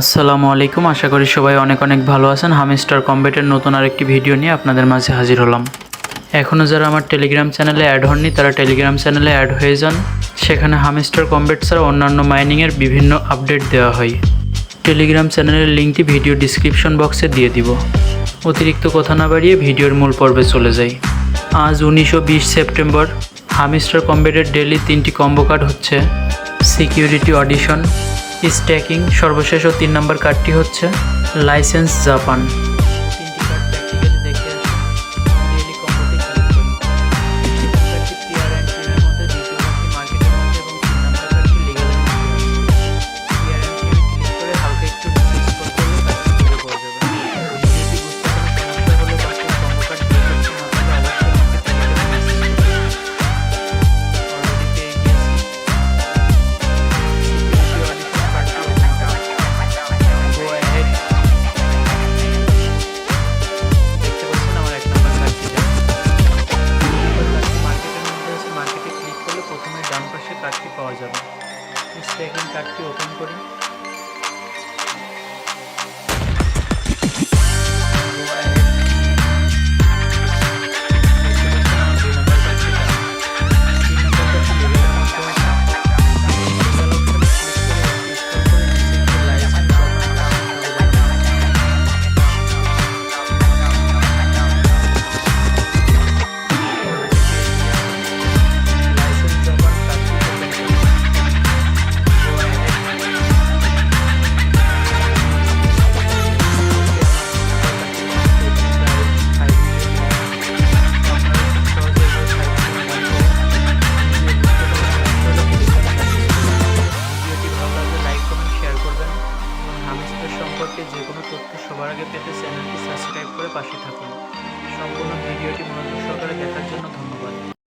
আসসালামু আলাইকুম। আশা করি সবাই অনেক অনেক ভালো আছেন। হামিস্টার কম্বেটের নতুন আরেকটি ভিডিও নিয়ে আপনাদের মাঝে হাজির হলাম। এখনও যারা আমার টেলিগ্রাম চ্যানেলে অ্যাড হননি, তারা টেলিগ্রাম চ্যানেলে অ্যাড হয়ে যান। সেখানে হামিস্টার কম্বেট ছাড়া অন্যান্য মাইনিংয়ের বিভিন্ন আপডেট দেওয়া হয়। টেলিগ্রাম চ্যানেলের লিঙ্কটি ভিডিও ডিসক্রিপশন বক্সে দিয়ে দিব। অতিরিক্ত কথা না বাড়িয়ে ভিডিওর মূল পর্বে চলে যাই। আজ উনিশশো বিশ সেপ্টেম্বর, হামিস্টার কম্বেটের ডেলি তিনটি কম্বো কার্ড হচ্ছে, সিকিউরিটি অডিশন স্ট্যাকিং সর্বশেষ ও তিন নম্বর কার্ডটি হচ্ছে লাইসেন্স জাপান স্ট্যাকিং কার্ডটি ওপেন করি। সম্পর্কে যে কোনো তথ্য সবার আগে পেতে চ্যানেলটি সাবস্ক্রাইব করে পাশে থাকুন।